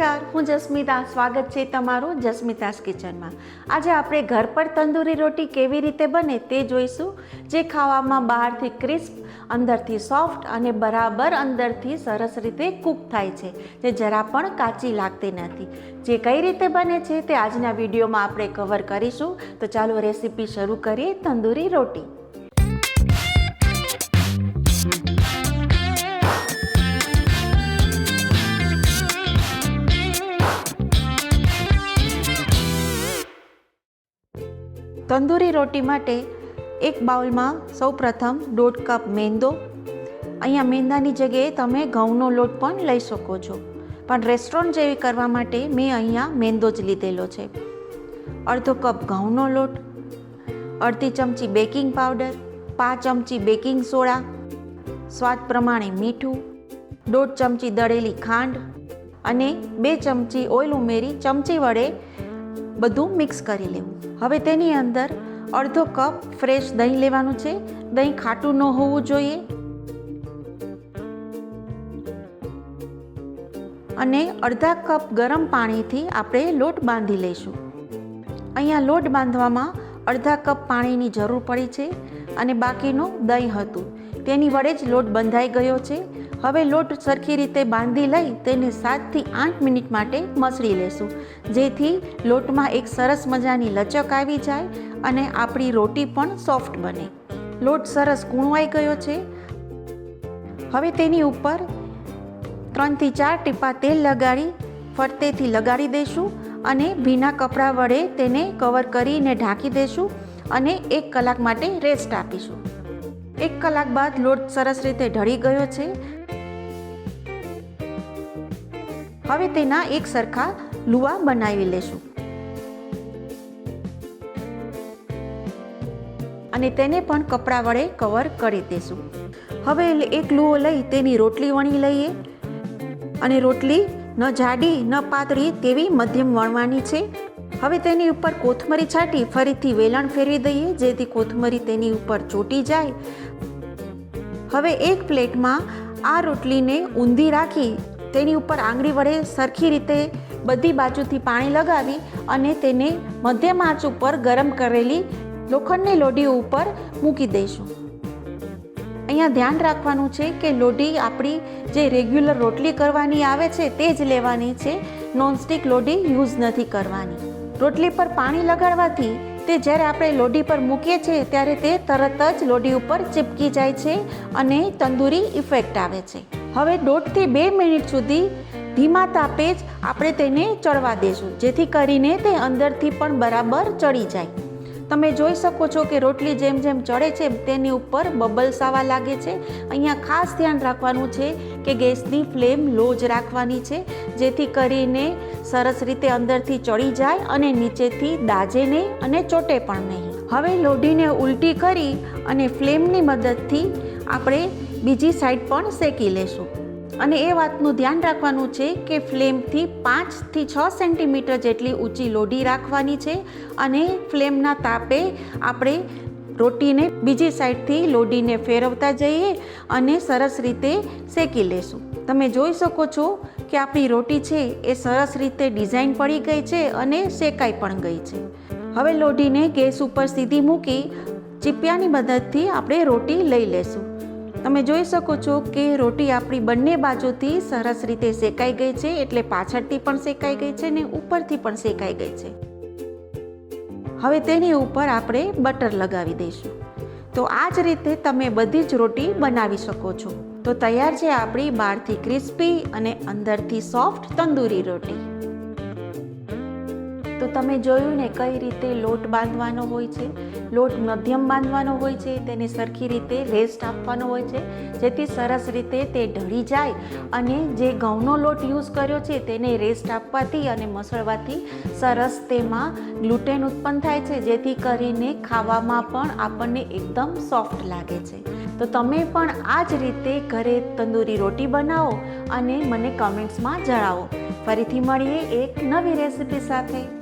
નમસ્કાર, હું જસ્મિતા. સ્વાગત છે તમારું જસ્મિતાસ કિચનમાં. આજે આપણે ઘર પર તંદૂરી રોટી કેવી રીતે બને તે જોઈશું, જે ખાવામાં બહારથી ક્રિસ્પ, અંદરથી સોફ્ટ અને બરાબર અંદરથી સરસ રીતે કૂક થાય છે, જે જરા પણ કાચી લાગતી નથી. જે કઈ રીતે બને છે તે આજના વિડીયોમાં આપણે કવર કરીશું. તો ચાલો રેસીપી શરૂ કરીએ તંદૂરી રોટી. તંદૂરી રોટી માટે એક બાઉલમાં સૌપ્રથમ દોઢ કપ મેંદો. અહીંયા મેંદાની જગ્યાએ તમે ઘઉંનો લોટ પણ લઈ શકો છો. પણ રેસ્ટોરન્ટ જેવી કરવા માટે મેં અહીંયા મેંદો જ લીધેલો છે. અડધો કપ ઘઉંનો લોટ, અડધી ચમચી બેકિંગ પાવડર, પાંચ ચમચી બેકિંગ સોડા, સ્વાદ પ્રમાણે મીઠું, દોઢ ચમચી દળેલી ખાંડ અને બે ચમચી ઓઇલ ઉમેરી ચમચી વડે બધું મિક્સ કરી લેવું. હવે તેની અંદર અડધો કપ ફ્રેશ દહીં લેવાનું છે. દહીં ખાટું ન હોવું જોઈએ. અને અડધા કપ ગરમ પાણીથી આપણે લોટ બાંધી લઈશું. અહીંયા લોટ બાંધવામાં અડધા કપ પાણીની જરૂર પડી છે અને બાકીનું દહીં હતું. તેની વડે જ લોટ બંધાઈ ગયો છે. હવે લોટ સરખી રીતે બાંધી લઈ તેને સાતથી આઠ મિનિટ માટે મસળી લેશું. જેથી લોટમાં એક સરસ મજાની લચક આવી જાય અને આપણી રોટી પણ સોફ્ટ બને. લોટ સરસ કૂણવાઈ ગયો છે. હવે તેની ઉપર ત્રણથી ચાર ટીપા તેલ લગાડી, ફરતેથી લગાડી દઈશું અને ભીના કપડાં વડે તેને કવર કરીને ઢાંકી દઈશું અને એક કલાક માટે રેસ્ટ આપીશું. એક કલાક બાદ લોટ સરસ રીતે ઢળી ગયો છે. હવે તેના એક સરખા લુવા બનાવી લેશું. અને તેને પણ કપડા વડે કવર કરી દેશું. હવે એક લુવો લઈ તેની રોટલી વણી લઈએ. અને રોટલી ન જાડી, ન પાતળી તેવી મધ્યમ વણવાની છે. હવે તેની ઉપર કોથમરી છાંટી ફરીથી વેલણ ફેરવી દઈએ, જેથી કોથમરી તેની ઉપર ચોટી જાય. હવે એક પ્લેટમાં આ રોટલીને ઊંધી રાખી, તેની ઉપર આંગળી વડે સરખી રીતે બધી બાજુથી પાણી લગાવી અને તેને મધ્યમ આંચ ઉપર ગરમ કરેલી લોખંડની લોઢી ઉપર મૂકી દઈશું. અહીંયા ધ્યાન રાખવાનું છે કે લોઢી આપણી જે રેગ્યુલર રોટલી કરવાની આવે છે, તે જ લેવાની છે. નોનસ્ટિક લોઢી યુઝ નથી કરવાની. રોટલી પર પાણી લગાડવાથી તે જ્યારે આપણે લોઢી પર મૂકીએ છીએ, ત્યારે તે તરત જ લોઢી ઉપર ચીપકી જાય છે અને તંદૂરી ઇફેક્ટ આવે છે. હવે દોઢથી બે મિનિટ સુધી ધીમા તાપે જ આપણે તેને ચડવા દેશું, જેથી કરીને તે અંદરથી પણ બરાબર ચડી જાય. તમે જોઈ શકો છો કે રોટલી જેમ જેમ ચડે છે, તેની ઉપર બબલ્સ આવવા લાગે છે. અહીંયા ખાસ ધ્યાન રાખવાનું છે કે ગેસની ફ્લેમ લો જ રાખવાની છે, જેથી કરીને સરસ રીતે અંદરથી ચડી જાય અને નીચેથી દાજે નહીં અને ચોટે પણ નહીં. હવે લોઢીને ઉલટી કરી અને ફ્લેમની મદદથી આપણે બીજી સાઈડ પણ શેકી લેશું. અને એ વાતનું ધ્યાન રાખવાનું છે કે ફ્લેમથી પાંચથી છ સેન્ટીમીટર જેટલી ઊંચી લોઢી રાખવાની છે અને ફ્લેમના તાપે આપણે રોટીને બીજી સાઈડથી લોઢીને ફેરવતા જઈએ અને સરસ રીતે શેકી લેશું. તમે જોઈ શકો છો કે આપણી રોટી છે એ સરસ રીતે ડિઝાઇન પડી ગઈ છે અને શેકાઈ પણ ગઈ છે. હવે લોઢીને ગેસ ઉપર સીધી મૂકી ચીપિયાની મદદથી આપણે રોટી લઈ લેશું. તમે જોઈ શકો છો કે રોટી આપણી બંને બાજુથી સરસ રીતે શેકાઈ ગઈ છે, એટલે પાછળથી પણ શેકાઈ ગઈ છે ને ઉપરથી પણ શેકાઈ ગઈ છે. હવે તેની ઉપર આપણે બટર લગાવી દઈશું. તો આ જ રીતે તમે બધી જ રોટી બનાવી શકો છો. તો તૈયાર છે આપણી બહારથી ક્રિસ્પી અને અંદરથી સોફ્ટ તંદૂરી રોટી. તો તમે જોયું ને કઈ રીતે લોટ બાંધવાનો હોય છે? લોટ મધ્યમ બાંધવાનો હોય છે, તેને સરખી રીતે રેસ્ટ આપવાનો હોય છે, જેથી સરસ રીતે તે ઢળી જાય અને જે ઘઉંનો લોટ યુઝ કર્યો છે, તેને રેસ્ટ આપવાથી અને મસળવાથી સરસ તેમાં ગ્લુટેન ઉત્પન્ન થાય છે, જેથી કરીને ખાવામાં પણ આપણને એકદમ સોફ્ટ લાગે છે. તો તમે પણ આ જ રીતે ઘરે તંદૂરી રોટી બનાવો અને મને કમેન્ટ્સમાં જણાવો. ફરીથી મળીએ એક નવી રેસિપી સાથે.